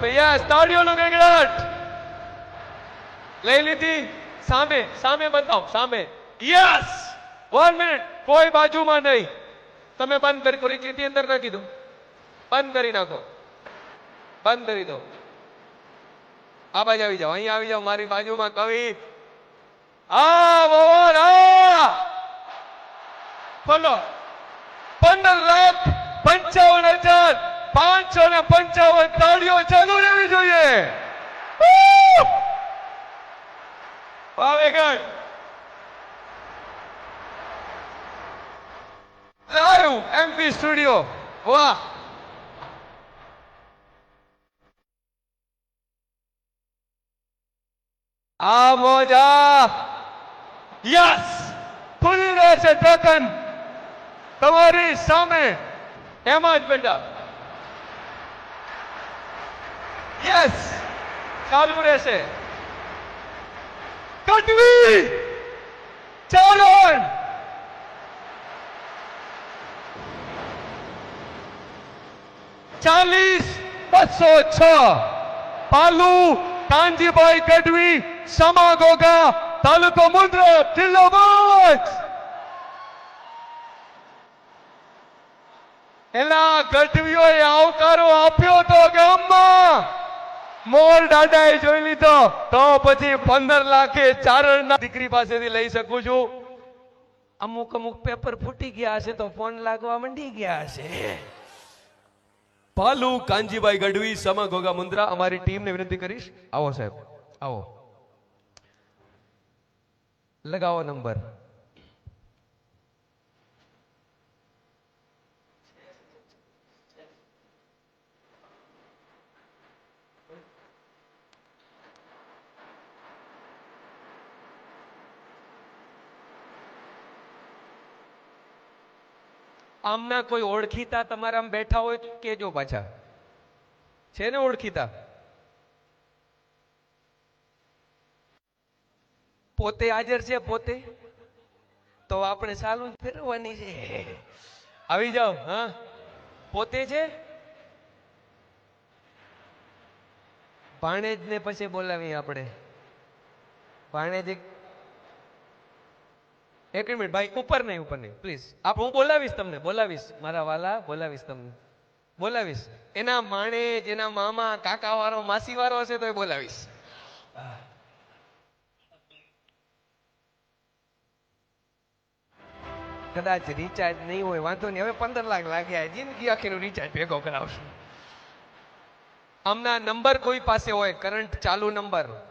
ભૈયા, તાળીઓનો ગગડાટ લઈ લીધી. સામે સામે બતાવો સામે. યસ વન મિનિટ કોઈ બાજુમાં નહીં. તમે બંધ કરી કરી ચીટી અંદર નાખી દો. બંધ કરી નાખો. બંધ કરી દો. આ બાજુ આવી જાઓ, અહીં આવી જાઓ, મારી બાજુમાં કવિ. આ બોલ આ બોલો પંદર લાખ પંચાવન હજાર પાંચસો ને પંચાવન તાળીઓ ચાલુ રહેવી જોઈએ. એમપી સ્ટુડિયો વાહ. આ મોજા. યસ! ખુલી રહેશે ઢક્કન તમારી સામે એમાં જ બેટા યસ ચાલુ રહેશે. કટવી ચાલો ચાલીસ બસો છ. પાલુ કાનજીભાઈ ગઢવી સમા તાલુકો મુંદ્રા જિલ્લો ભુજ એના ગઢવીઓએ આવકારો આપ્યો તો ગામમાં. મોર દાદાએ જોઈ લીધો. તો પછી પંદર લાખે ચારણના દીકરી પાસેથી લઈ શકું છું. અમુક અમુક પેપર ફૂટી ગયા હશે તો ફોન લાગવા મંડી ગયા હશે. પાલુ, કાનજીભાઈ ગઢવી, સમા ગોગા મુંદ્રા, અમારી ટીમને વિનંતી કરીશ. આવો સાહેબ, આવો. લગાવો નંબર. આમના કોઈ ઓળખીતા તમારા આમ બેઠા હોય તો કેજો પાછા. છે ને ઓળખીતા? પોતે હાજર છે પોતે? તો આપણે સાલું ફેરવવાની છે. આવી જાઓ, હા? પોતે છે? ભાણેજ ને પછી બોલાવી આપણે. ભાણેજ એક મિનિટ, ભાઈ, ઉપર નહીં ઉપર નહીં. પ્લીઝ આપ, હું બોલાવીશ તમને, બોલાવીશ. મારા વાલા, બોલાવીશ તમને. બોલાવીશ. એના માણે, જેના મામા કાકા વાળો માસી વાળો હશે તો એ બોલાવીશ. કદાચ રિચાર્જ નહીં હોય, વાંધો નહીં. હવે પંદર લાખ લાગ્યા જિંદગી આખીનું રિચાર્જ ભેગો કરાવશું. આમના નંબર કોઈ પાસે હોય કરંટ ચાલુ નંબર